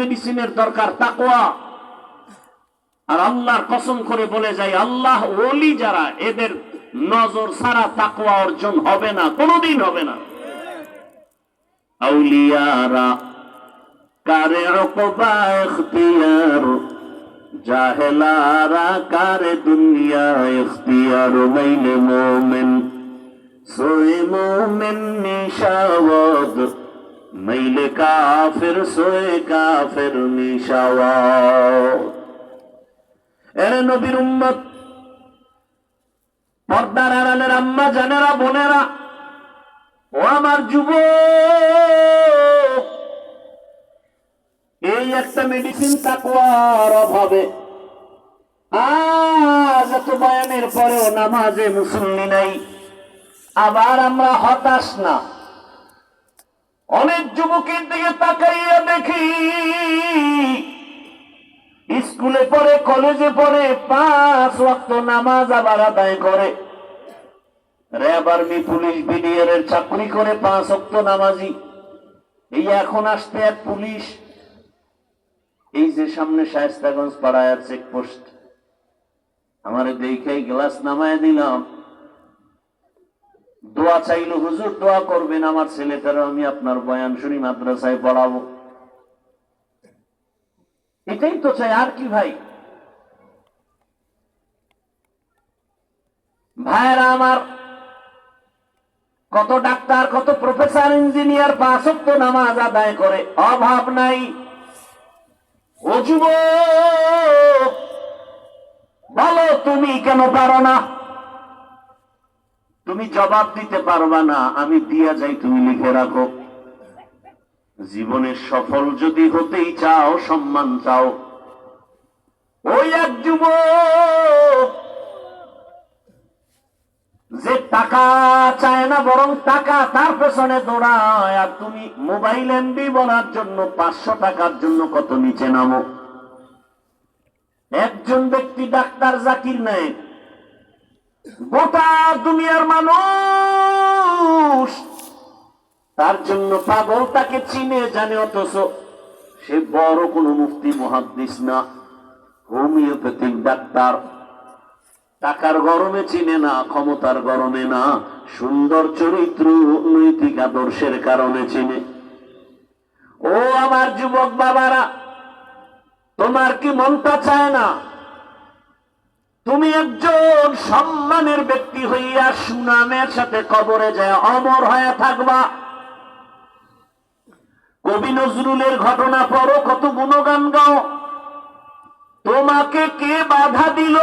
মেডিসিনের দরকার, তাকওয়া। আর আল্লাহর কসম করে বলে যায়, আল্লাহ ওলি যারা, এদের নজর ছাড়া তাকওয়া অর্জন হবে না, কোনোদিন হবে না। আউলিয়ারা, কারে জাহেলারা, কারে দুনিয়া ইখতিয়ার? মাইলে মোমেন, সোয়ে নিশাওয়াদ। মাইলে কাফির, সোয়ে কাফির এর নবীর উম্মত, পর্দার আড়ালের আম্মা, জানেরা, বোনেরা, ও আমার যুব এই একটা মেডিসিন তাকুয়ার অভাবে আজ এত বয়ানের পরেও নামাজে মুসল্লি নাই, আবার আমরা হতাশ না। অনেক যুবকের দিকে তাকাইয়া দেখি। স্কুলে পড়ে, কলেজে পড়ে, পাঁচ ওয়াক্ত নামাজ আবার আদায় করে। র্যাব আর্মি পুলিশ বিডিআর এর চাকরি করে পাঁচ ওয়াক্ত নামাজি। এই এখন আসতে এক পুলিশ। এই যে সামনে শায়স্তাগঞ্জ পাড়ায় চেকপোস্ট আমার দেখেই গ্লাস নামায় দিলাম। দোয়া চাইলো হুজুর দোয়া করবেন, আমার ছেলেটারও আমি আপনার বয়ান শুনি, মাদ্রাসায় পড়াবো। এটাই তো চাই, আর কি ভাই? ভাইরা আমার, কত ডাক্তার, কত প্রফেসর, ইঞ্জিনিয়ার, পাঁচক্ত নামাজ আদায় করে, অভাব নাই। যুবক বলো তুমি কেন পারো না? তুমি জবাব দিতে পারবা না, আমি দিয়া যাই, তুমি লিখে রাখো। জীবনে সফল যদি হতেই চাও, সম্মান চাও। ওই এক যুব যে টাকা চায় না, বরং টাকা তার পেছনে দৌড়ায়, আর তুমি মোবাইল এমবি বলার জন্য পাঁচশো টাকার জন্য কত নিচে নামো। একজন ব্যক্তি ডাক্তার জাকির নায়ক দুনিয়ার মানুষ তার জন্য পাগল তাকে চিনে জানে অথচ সে বড় মুফতি না, হোমিওপ্যাথিক ডাক্তার। টাকার গরমে চিনে না, ক্ষমতার গরমে না, সুন্দর চরিত্র, নৈতিক আদর্শের কারণে চিনে। ও আমার যুবক বাবারা, তোমার কি মনটা চায় না? তুমি একজন সম্মানের ব্যক্তি হইয়া সুনামের সাথে কবরে যায়, অমর হয়ে থাকবা। কবি নজরুলের ঘটনা পড়ো, কত গুণগান গাও। তোমাকে কে বাধা দিল?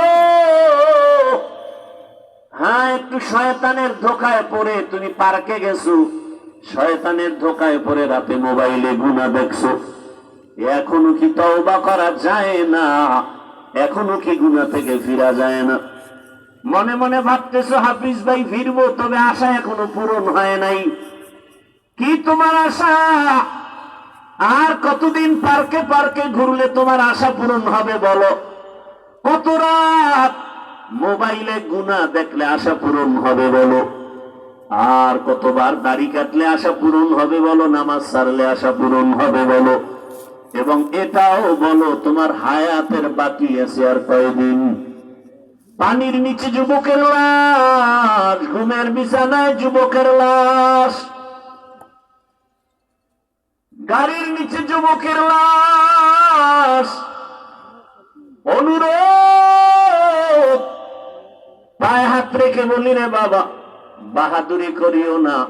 হ্যাঁ একটু শয়তানের ধোকায় পড়ে, তুমি পার্কে গেছো। শয়তানের ধোকায় পড়ে রাতে মোবাইলে গুণা দেখছ। এখনও কি তওবা করা যায় না? এখনও কি গুণা থেকে ফিরা যায় না? মনে মনে ভাবতেছো, হাফিজ ভাই, ফিরবো, তবে আশা এখনও পূরণ হয় নাই। কি তোমার আশা? আর কতদিন পার্কে পার্কে ঘুরলে তোমার আশা পূরণ হবে বলো? কত রাত? মোবাইলে গুণা দেখলে আশা পূরণ হবে বলো। আর কতবার দাড়ি কাটলে আশা পূরণ হবে বলো? নামাজ সারলে আশা পূরণ হবে বলো? এবং এটাও বলো, তোমার হায়াতের বাকি আছে আর কয়দিন? পানির নিচে যুবকের লাশ, ঘুমের বিছানায় যুবকের লাশ। গাড়ির নিচে যুবকের লাশ। অনুরোধ। পায়ে হাত রেখে বলি রে বাবা, বাহাদুরি করিও না।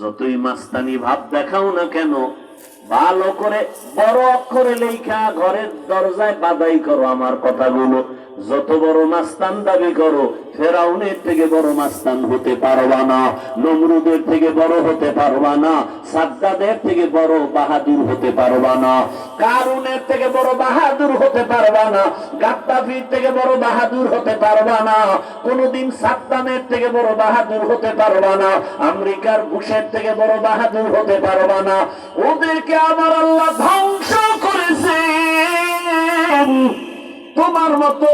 যতই মাস্তানি ভাব দেখাও না কেন ভালো করে বড় অক্ষরে লেখা ঘরের দরজায় বাদাই করো আমার কথাগুলো। যত বড় মাস্তান দাবি করো, ফেরাউনের থেকে বড় মাস্তান হতে পারবা না, নমরুদের থেকে বড় হতে পারবা না সাদ্দাদের থেকে বড় বাহাদুর হতে পারবা না, কারুনের থেকে বড় বাহাদুর হতে পারবা না, গাদ্দাফির থেকে বড় বাহাদুর হতে পারবা না, কোনদিন সাদ্দামের থেকে বড় বাহাদুর হতে পারবা না, আমেরিকার বুশের থেকে বড় বাহাদুর হতে পারবা না, ওদেরকে আমার আল্লাহ ধ্বংস করেছে তোমার মতো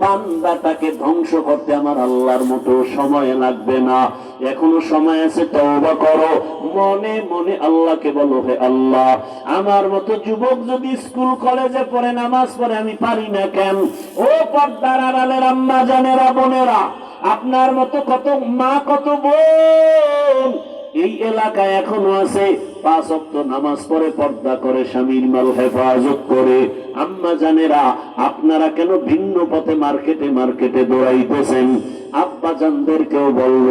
বান্দাটাকে ধ্বংস করতে আমার আল্লাহর মতো সময় লাগবে না। এখনও সময় আছে, তওবা করো। মনে মনে আল্লাহকে বলো, হে আল্লাহ, আমার মতো যুবক যদি স্কুল, কলেজে পড়ে, নামাজ পড়ে, আমি পারি না কেন? ও পর্দার আড়ালের আম্মা, জানেরা, বোনেরা, আপনার মতো কত মা, কত বোন এই এলাকায় এখনও আছে। পাঁচ অক্ত নামাজ পড়ে, পর্দা করে, স্বামীর মাল হেফাজত করে। আম্মা জানেরা, আপনারা কেন ভিন্ন পথে মার্কেটে মার্কেটে দৌড়াইতেছেন? বলল,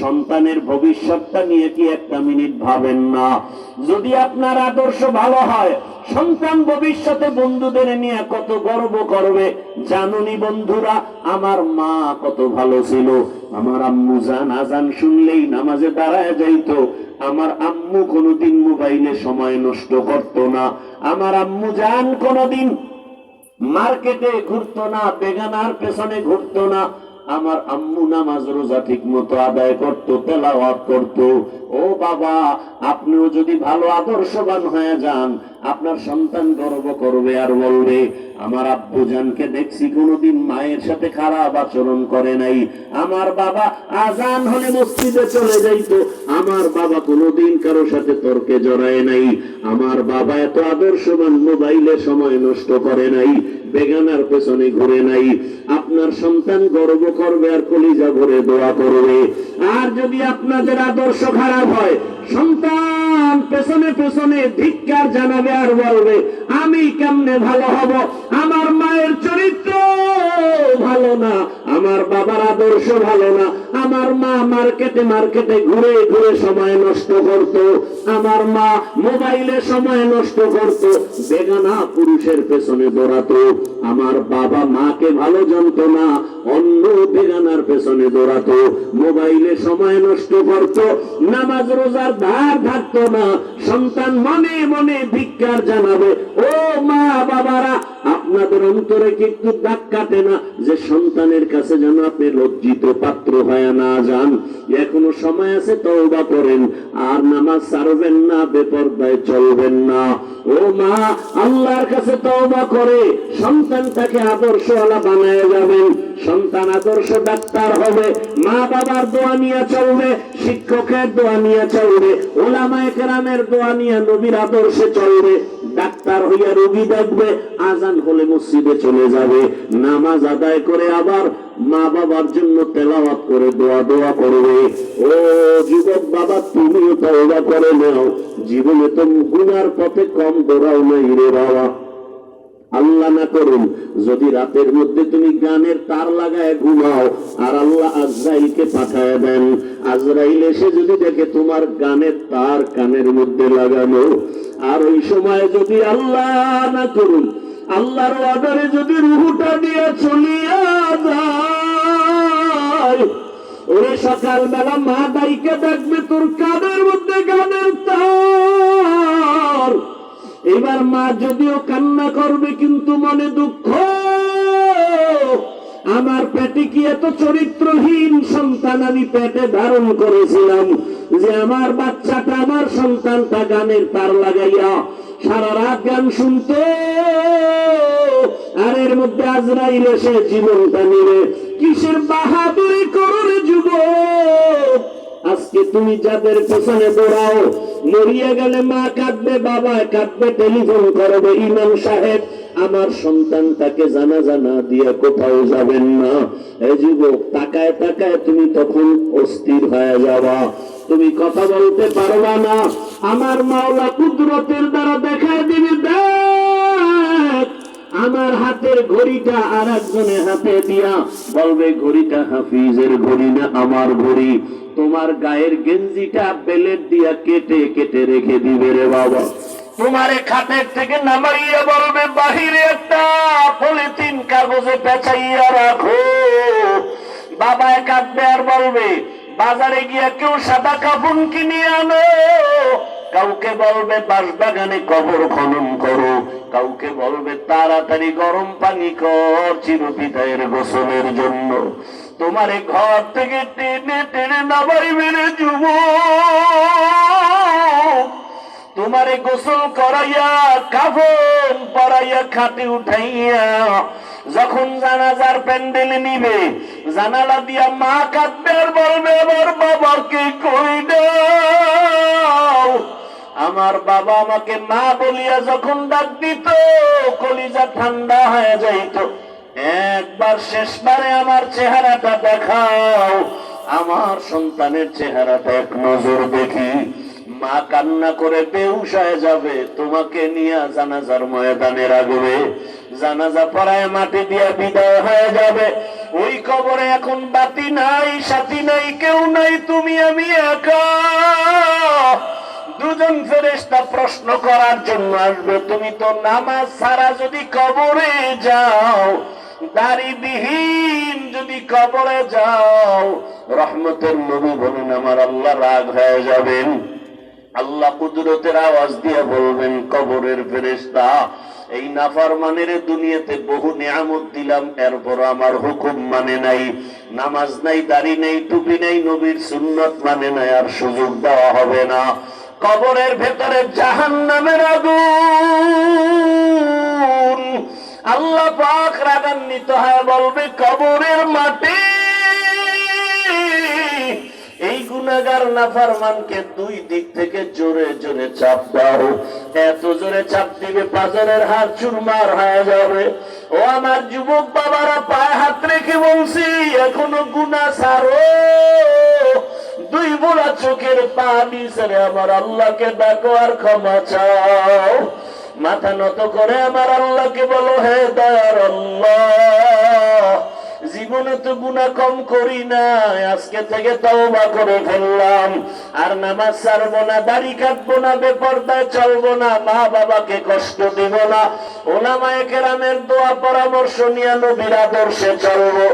সন্তানের ভবিষ্যৎটা নিয়ে কি একটা মিনিট ভাবেন না। যদি আপনার আদর্শ ভালো হয়, সন্তান ভবিষ্যতে বন্ধুদের নিয়ে কত গর্ব করবে? জানুনি বন্ধুরা, আমার মা কত ভালো ছিল। আমার আম্মু জান, আজান শুনলেই নামাজে দাঁড়ায় যাইতো। আমার আম্মু কোনোদিন মোবাইলে সময় নষ্ট করত না। আমার আম্মু যান কোনোদিন। মার্কেটে ঘুরতো না, বেগানার পেছনে ঘুরতো না। আমার আম্মু নামাজ রোজা ঠিক মতো আদায় করতো, তেলাওয়াত করতো। ও বাবা, আপনিও যদি ভালো আদর্শবান হয়ে যান, আপনার সন্তান গর্ব করবে আর বলবে, আমার আব্বু জানকে দেখছি কোনোদিন মায়ের সাথে খারাপ আচরণ করে নাই। আমার বাবা আজান হলে মসজিদে চলে যাইতো। আমার বাবা কোনোদিন কারও সাথে তর্কে জড়ায় নাই। আমার বাবা এত আদর্শবান, মোবাইলে সময় নষ্ট করে নাই, বেগানার পেছনে ঘুরে নাই। আপনার সন্তান গর্ব করবে আর কলিজা ভরে দোয়া করবে। আর যদি আপনাদের আদর্শ খারাপ হয়। সন্তান পেছনে পেছনে ধিক্কার জানাবে আর বলবে, আমি কেমনে ভালো হব? আমার মায়ের চরিত্র ভালো না, আমার বাবার আদর্শ ভালো না আমার মা মার্কেটে মার্কেটে ঘুরে ঘুরে সময় নষ্ট করত। আমার মা মোবাইলে সময় নষ্ট করত। বেগানা পুরুষের পেছনে দৌড়াতো। আমার বাবা মাকে ভালো জানতো না, অন্য বেগানার পেছনে দৌড়াতো। মোবাইলে সময় নষ্ট করত। নামাজ রোজার ধার থাকতো না। সন্তান মনে মনে ধিক্কার জানাবে, ও মা বাবারা আপনাদের অন্তরে কি একটু দাগ কাটে না যে সন্তানের কাছে যেন আপনি লজ্জিত পাত্র হয়ে না যান? এখনও সময় আছে, তওবা করেন। আর নামাজ ছাড়বেন না, বেপরদায় চলবেন না। ও মা, আল্লাহর কাছে তওবা করে সন্তানটাকে আদর্শওয়ালা বানায় যাবেন। সন্তান আদর্শ ডাক্তার হবে, মা বাবার দোয়া নিয়ে চলবে, শিক্ষকের দোয়া নিয়ে চলবে, ওলামায় কেরামের দোয়া নিয়ে নবীর আদর্শে চলবে। ডাক্তার হইয়া রোগী দেখবে, আজান হলে মসজিদে চলে যাবে। নামাজ আদায় করে আবার মা বাবার জন্য তেলাওয়াত করে, দোয়া দোয়া করবে। ও যুবক বাবা, তুমিও তওবা করে নাও। জীবনে তো গুনার পথে কম দৌড়াও নাই রে বাবা। আল্লাহ না করুন। যদি রাতের মধ্যে তুমি গানের তার লাগায় ঘুমাও, আর আল্লাহ আজরাইলকে পাঠায় দেন। আজরাইল এসে যদি দেখে তোমার গানের তার কানের মধ্যে লাগানো, আর ওই সময় যদি আল্লাহ না করুন, আল্লাহর অর্ডারে যদি রুহুটা দিয়ে চলিয়া যায়, ওরে সকালবেলা মা দাইকে দেখবে তোর কানের মধ্যে গানের তার। এবার মা যদিও কান্না করবে, কিন্তু মনে দুঃখ। আমার পেটে কি এত চরিত্রহীন সন্তান আমি পেটে ধারণ করেছিলাম যে আমার বাচ্চাটা আমার সন্তানটা গানের তার লাগাইয়া সারা রাত গান শুনতো। আর এর মধ্যে আজরাইল এসে জীবনটা নিবে। কিসের বাহাদুরি করো যুবক? আজকে তুমি যাদের পেছনে দৌড়াও, মরিয়া গেলে মা কাঁদবে বাবা কাঁদবে টেলিফোন করবে, ইমাম সাহেব, আমার সন্তানটাকে জানা জানা দিয়ে কোথাও যাবেন না। এ যুবক, তাকায় তাকায় তুমি তখন অস্থির হয়ে যাওয়া তুমি কথা বলতে পারবা না। আমার মাওলা কুদরতের দ্বারা দেখায় দিবি, দেখ! আমার হাতের ঘড়িটা আর একজনের হাতে দিয়া বলবে, ঘড়িটা হাফিজের ঘড়ি না আমার ঘড়ি। তোমার গায়ের গেঞ্জিটা বেলেট দিয়া কেটে কেটে রেখে দিবে রে বাবা। তোমার খাটের থেকে নামাইয়া বলবে, বাহিরে একটা পলিথিন কাগজে পেঁচাইয়া রাখো। বাবা কাঁদবে আর বলবে, বাজারে গিয়া কেউ সাদা কাপড় কিনে আনো। কাউকে বলবে, বাঁশবাগানে কবর খনন করো। কাউকে বলবে, তাড়াতাড়ি গরম পানি কর চিরপিতায়ের গোসলের জন্য। তোমার ঘর থেকে টেনে টেনে নামাই মেরে যুব তোমারে গোসল করাইয়া, কাফন পরাইয়া খাটে উঠাইয়া যখন জানাজার প্যান্ডেল নিবে, জানালা দিয়া মা কাঁদবে আর বলবে, আমার বাবাকে কই দাও? আমার বাবা আমাকে মা বলিয়া যখন ডাক দিত, কলিজা ঠান্ডা হয়ে যাইত। একবার শেষবারে আমার চেহারাটা দেখাও। আমার সন্তানের চেহারাটা এক নজর দেখি। মা কান্না করে বেহুশ হয়ে যাবে। তোমাকে নিয়ে জানাজার ময়দানে রাখবে। জানাজা পড়ায় মাটি দিয়া বিদায় হয়ে যাবে। ওই কবরে এখন বাতি নাই, সাথী নাই, কেউ নাই, তুমি আমি একা। দুজন ফেরেস্তা প্রশ্ন করার জন্য আসবে, তুমি তো নামাজ ছাড়া যদি কবরে যাও, দাড়িবিহীন যদি কবরে যাও, রহমতের নবী বলেন, আমার আল্লাহ রাগ হয়ে যাবেন। আল্লাহ কুদরতের আওয়াজ দিয়ে বলবেন, কবরের ফেরেস্তা এই নাফারমানের দুনিয়াতে বহু নিয়ামত দিলাম এরপর আমার হুকুম মানে নাই। নামাজ নাই, দাড়ি নেই, টুপি নেই, নবীর সুন্নত মানে নাই, আর সুযোগ দেওয়া হবে না। কবরের ভেতরে জাহান নামের আগুন। আল্লাহ পাক রাগান্বিত হয় বলবে, কবরের মাটি, এই গুনাগার নাফারমানকে দুই দিক থেকে জোরে জোরে চাপ দাও। এত জোরে চাপ দিবে পাজরের হাত চুরমার হয়ে যাবে। ও আমার যুবক বাবারা, পায়ে হাত রেখে বলছি, এখনও গুনা সারো দুই বোলা চোখের পানি ছেড়ে আমার আল্লাহকে ডাকো আর ক্ষমা চাও। মাথা নত করে আমার আল্লাহকে বলো, হে দয়ার জীবনে তো গুণা কম করি না আজকে থেকে তওবা করে ফেললাম। আর নামাজ ছাড়বো না দাড়ি কাটবো না, বেপর্দায় চলবো না মা বাবাকে কষ্ট দিব না। ওলামায়ে কেরামের দোয়া, পরামর্শ নিয়ে নবীর আদর্শে চলবো।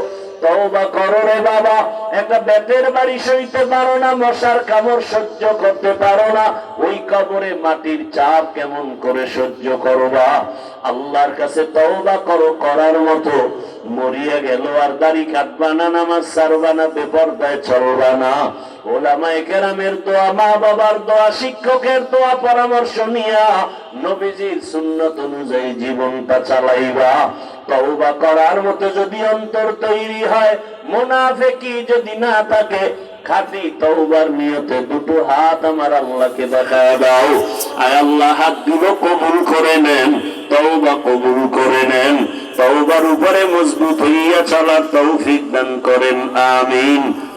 মাটির চাপ কেমন করে সহ্য করবা আল্লাহর কাছে তওবা করো, করার মতো। মরিয়া গেল আর দাড়ি কাটবা না, নামাজ সারবা না, বেপর্দায় চলবা না। ওলামায়ে কেরামের দোয়া মা বাবার দোয়া, শিক্ষকের দোয়া, পরামর্শ নিয়া নবীজির সুন্নত অনুযায়ী জীবনটা চালাইবা। করার মতো যদি অন্তর তৈরি হয় যদি না থাকে নিয়তে দুটো হাত আমার আল্লাহকে দাও। আল্লাহ কবুল করে নেন কবুল করে নেন। তওবার উপরে মজবুত হইয়া চলার তৌফিক দান করেন, আমিন।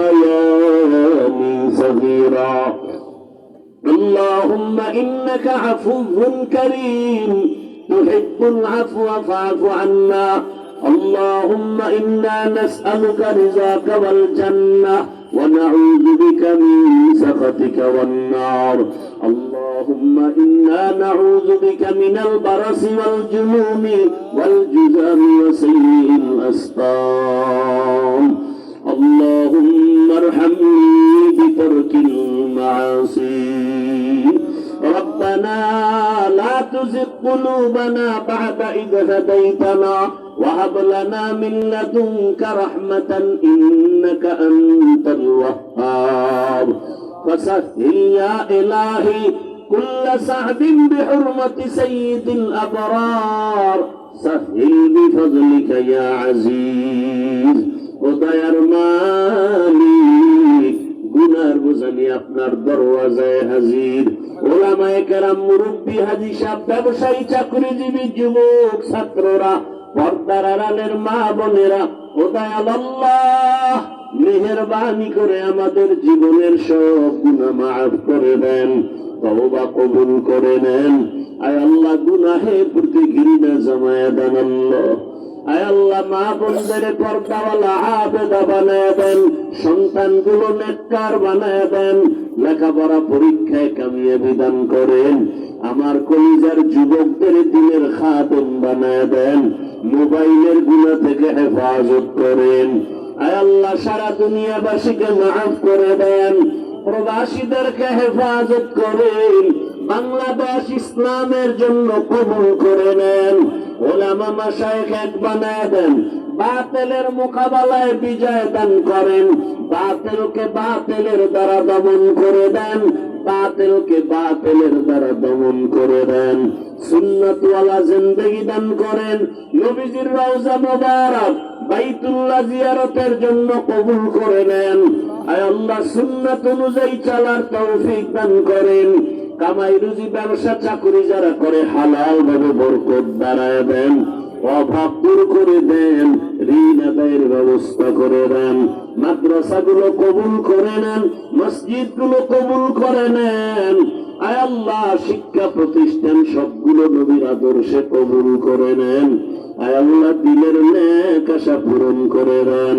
ربياني صغيرا. اللهم إنك عفو كريم. تحب العفو فاعف عنا. اللهم إنا نسألك رزاك والجنة ونعوذ بك من سخطك والنار. اللهم إنا نعوذ بك من البرص والجنوم والجذام وسيء الأسقام. اللهم ارحمني بترك المعاصي. ربنا لا تزغ قلوبنا بعد إذ هديتنا وهب لنا من لدنك رحمة إنك أنت الوهاب. فسهل يا إلهي كل سعد بحرمة سيد الأبرار. سهل بفضلك يا عزيز. খোদায়ার মালিক, গুনার বোঝানি আপনার দরওয়াজায় হাজির। ওলামায় কেরাম, মুরব্বী, হাজি সাহ ব্যবসায়ী, চাকরিজীবী, যুবক, ছাত্ররা, পর্দার আড়ালের মা বোনেরা খোদায়াল আল্লাহ, মেহরবানি করে আমাদের জীবনের সব গুণা মাফ করে দেন, তওবা কবুল করে নেন। আয় আল্লাহ, গুনাহের প্রতি ঘৃণা জমায়া দেন আল্লাহ। আমার কলিজার যুবকদের দিনের বানায় দেন, মোবাইলের গুণা থেকে হেফাজত করেন। আল্লাহ, সারা দুনিয়াবাসীকে মাফ করে দেন, প্রবাসীদেরকে হেফাজত করেন বাংলাদেশ ইসলামের জন্য কবুল করে নেন। ওলামা মাসায়েখ এক বানায় দেন। বাতেলের মোকাবেলায় বিজয় দান করেন। বাতেলকে বাতেলের দ্বারা দমন করে দেন। বাতেলকে বাতেলের দ্বারা দমন করে দেন। সুন্নতওয়ালা জিন্দেগি দান করেন। নবীজির রওজা মোবারক বাইতুল্লাহ জিয়ারতের জন্য কবুল করে নেন। আয় আল্লাহ সুন্নাত অনুযায়ী চলার তৌফিক দান করেন। কামাই রুজি ব্যবসা চাকরি যারা করে হালাল ভাবে বরকত দাঁড়ায় দেন, অভাব দূর করে দেন, ঋণ আদায়ের ব্যবস্থা করে দেন, মাদ্রাসাগুলো কবুল করে নেন মসজিদগুলো কবুল করে নেন। আয় আল্লাহ, শিক্ষা প্রতিষ্ঠান সবগুলো নবীর আদর্শে কবুল করে নেন। আয় আল্লাহ, দিলের নেক আশা পূরণ করে দেন।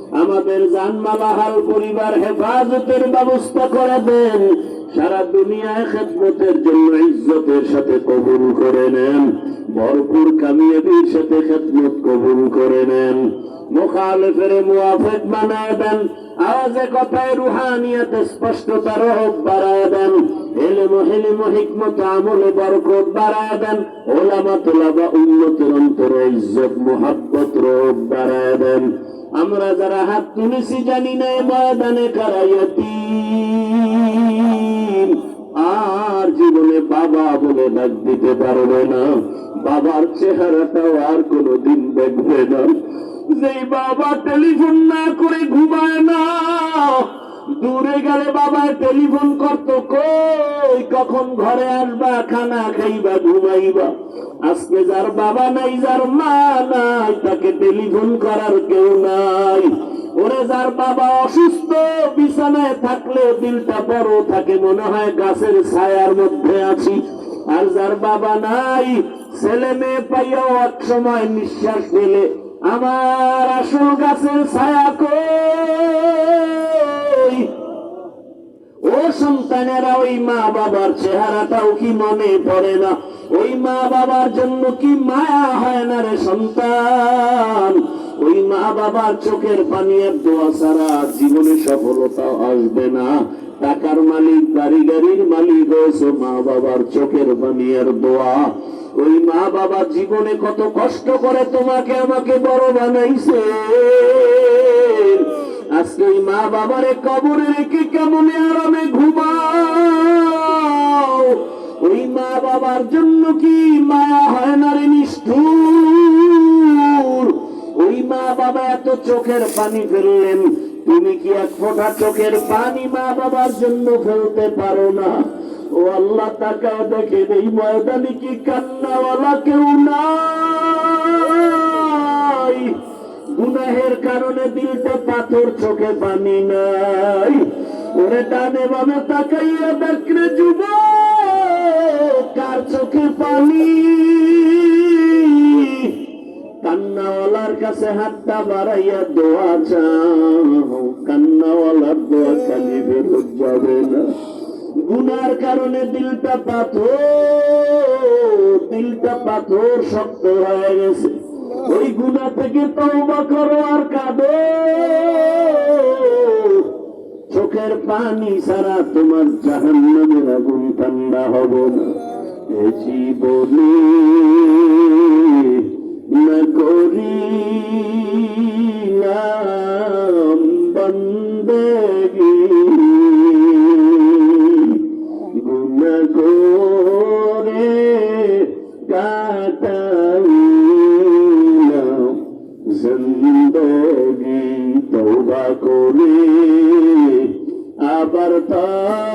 আমাদের জানমালাহাল পরিবার হেফাজতের ব্যবস্থা করে দেন। সারা দুনিয়ায় খেদমতের জন্য ইজ্জতের সাথে কবুল করে নেন। ভরপুর কামিয়াবির সাথে খেদমত কবুল করে নেন। মুখালেফের মুআফিক বানায় দেন। আওয়াজে কথায় রুহানিয়াতে স্পষ্টতা রহব বাড়ায় দেন। এলেম হেলিম হিকমত আমলে বরকত বাড়ায় দেন। ওলামা তোলাবা উন্নতির অন্তরে ইজ্জত, মোহাব্বত রহব বাড়ায় দেন। আমরা যারা হাত তুলেছি জানি না, ময়দানে কারাইয়াতি আর জীবনে বাবা বলে ডাক দিতে পারবে না। বাবার চেহারাটাও আর কোনো দিন দেখবে না। যেই বাবা টেলিফোন না করে ঘুমায় না দূরে গেলে বাবা টেলিফোন করতো, কই, কখন ঘরে আসবা, খানা খাইবা, ঘুমাইবা? আজকে যার বাবা নাই, যার মা নাই, তাকে টেলিফোন করার কেউ নাই। ওরে, যার বাবা অসুস্থ, বিছানায় থাকলে দিলটা বড় থাকে, মনে হয় গাছের ছায়ার মধ্যে আছি। আর যার বাবা নাই, ছেলে মেয়ে পাইয়াও এক সময় নিঃশ্বাস ফেলে, আমার আসল গাছের ছায়া কই? সন্তানেরা ওই মা বাবার চেহারাটাও কি মনে পড়ে না? ওই মা বাবার জন্য কি মায়া হয় না রে সন্তান? ওই মা বাবার চোখের পানি আর দোয়া ছাড়া জীবনে সফলতা আসবে না। টাকার মালিক গাড়ির মালিক হয়েছে মা বাবার চোখের পানি আর দোয়া। ওই মা বাবা জীবনে কত কষ্ট করে তোমাকে আমাকে বড় বানাইছে। আজকে মা বাবারে কবরে রেখে কেমন আরামে ঘুমাও? ওই মা বাবার জন্য কি মায়া হয় না রে নিষ্ঠুর? ওই মা বাবা এত চোখের পানি ফেললেন, তুমি কি এক ফোঁটা চোখের পানি মা বাবার জন্য ফেলতে পারো না? ও আল্লাহ তাকা দেখে, এই ময়দানে কি কান্নাওয়ালা কেউ নাই? গুনাহের কারণে দিলটা পাথর চোখে পানি নাই। ওরে ডানে বামে তাকাইয়া দেখলে যুব কার চোখে পানি? কান্নাওয়ালার কাছে হাতটা বাড়াইয়া দোয়া চাও। কান্নাওয়ালার দোয়া ফেরত যাবে না। গুনার কারণে দিলটা পাথর দিলটা পাথর শক্ত হয়ে গেছে। ওই গুণা থেকে তওবা করো আর কাঁদো। চোখের পানি সারা তোমার জাহান্নামের আগুন ঠান্ডা হব না। এ জীবনে না করি নাম তওবা আবার তওবা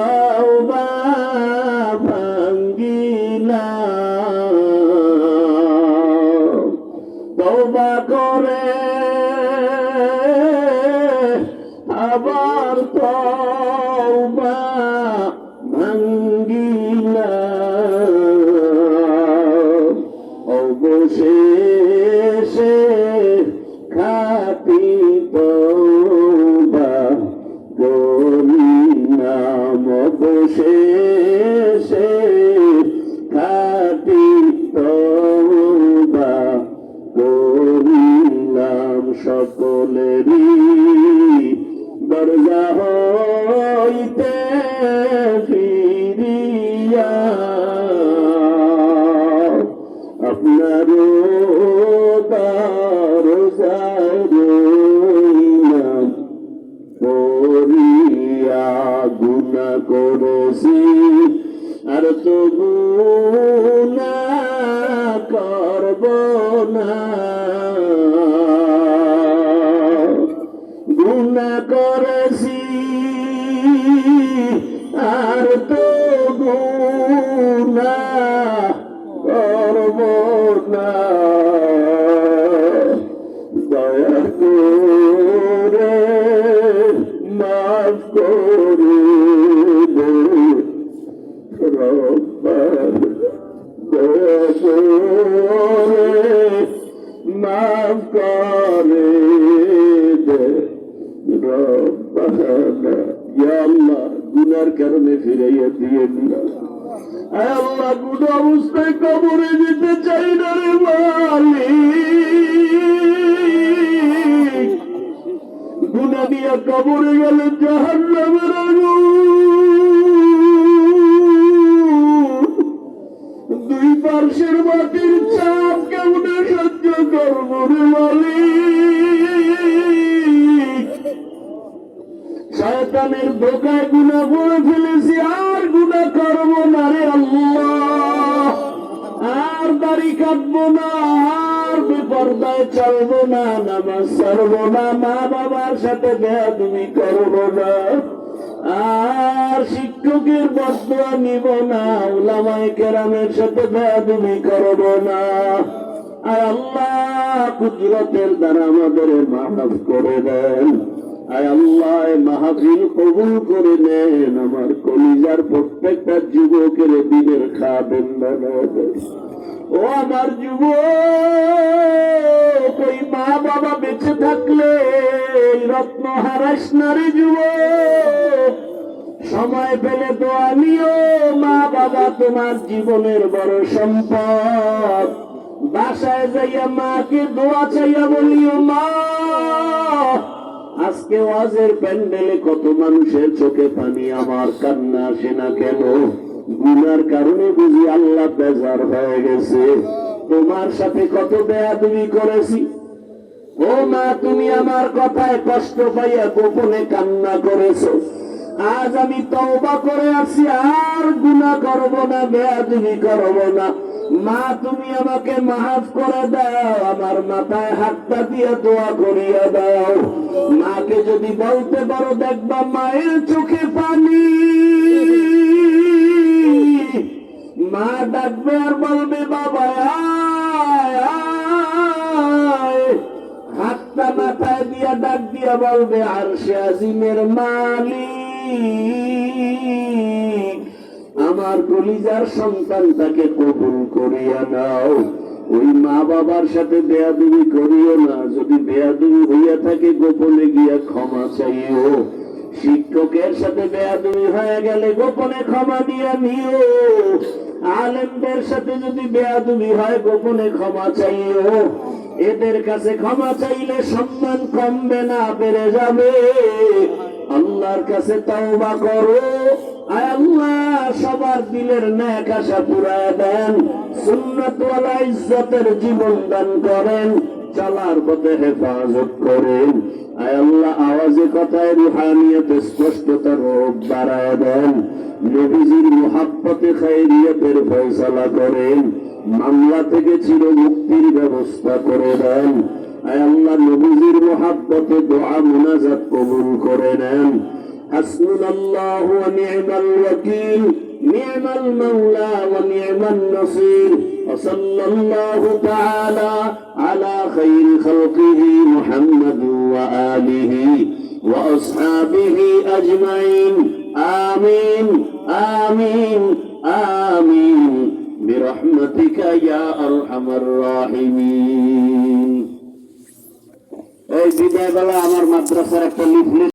করে করে আল্লাহ গুনার কারণে ফিরাইয়া দিয়ে আল্লাহ অবস্থায় কবরে যেতে চাই না রে দিয়া কবরে গেলে জাহান নামের পার্শ্বের মাটির চাপ কেমনে সহ্য করব রে মালিক শয়তানের ধোকায় গুণা করে ফেলেছি, আর গুণা করব না রে আল্লাহ। আর দাড়ি কাটবো না, আর বিপর্দায় চলবো না, নামাজ ছাড়বো না মা বাবার সাথে দেয়া তুমি করব না। আর শিক্ষকের বদুয়া নিব না ওলামায় কেরামের সাথে করব না। আর আল্লাহ কুদরতের দ্বারা আমাদের করে দেন। মাহফিল কবুল করে নেন। আমার কলিজার প্রত্যেকটা যুবকের দিনের ও আমার যুবক, ওই মা বাবা বেঁচে থাকলে রত্ন হারাস না রে যুবক। সময় পেলে তো আমিও মা বাবা তোমার জীবনের বড় সম্পদ। বাসায় যাইয়া মাকে দোয়া চাইয়া বলিও, মা, আজকে ওয়াজের প্যান্ডেলে কত মানুষের চোখে পানি, আমার কান্না আসে না কেন? গুনার কারণে বুঝি আল্লাহ বেজার হয়ে গেছে। তোমার সাথে কত বেয়াদুমি করেছি? ও মা, তুমি আমার কথায় কষ্ট পাইয়া গোপনে কান্না করেছ। আজ আমি তওবা করে আসি, আর গুনাহ করব না, বেয়াদবি করব না। মা, তুমি আমাকে মাফ করে দাও, আমার মাথায় হাতটা দিয়ে দোয়া করিয়া দাও। মাকে যদি বলতে পারো, দেখবা মায়ের চোখে পানি। মা ডাকবে আর বলবে বাবা। হাতটা মাথায় দিয়া ডাক দিয়া বলবে, আর সে আজিমের আমার কলিজার সন্তানটাকে কবুল করিয়া নাও। ওই মা বাবার সাথে বেয়াদুবি করিও না। যদি বেয়াদুবি হইয়া থাকে, গোপনে গিয়া ক্ষমা চাইও। শিক্ষকের সাথে বেয়াদুবি হয়ে গেলে গোপনে ক্ষমা দিয়া নিও। আলেমদের সাথে যদি বেয়াদুবি হয়, গোপনে ক্ষমা চাইও। এদের কাছে ক্ষমা চাইলে সম্মান কমবে না, বেড়ে যাবে। আল্লাহর কাছে তাওবা করো। আয় আল্লাহ, সবার দিলের ন্যাক আশা পুরায় দেন। সুন্নত ইজ্জতের জীবন দান করেন। চলার পথে হেফাজত করেন। আয় আল্লাহ আওয়াজে কথায় রুহানিয়তে স্পষ্টতার রোগ বাড়ায় দেন নবীজির মোহাব্বতে খাইরিয়তের ফয়সালা করেন মামলা থেকে চির মুক্তির ব্যবস্থা করে দেন আয় আল্লাহ নবীজির মোহাব্বতে দোয়া মুনাজাত কবুল করে নেন حسبنا الله ونعم الوكيل نعم المولى ونعم النصير وصلى الله تعالى على خير خلقه محمد وآله وأصحابه أجمعين آمين آمين آمين برحمتك يا أرحم الراحمين এই বিদায় বেলা আমার মাদ্রাসার একটা লিফলেট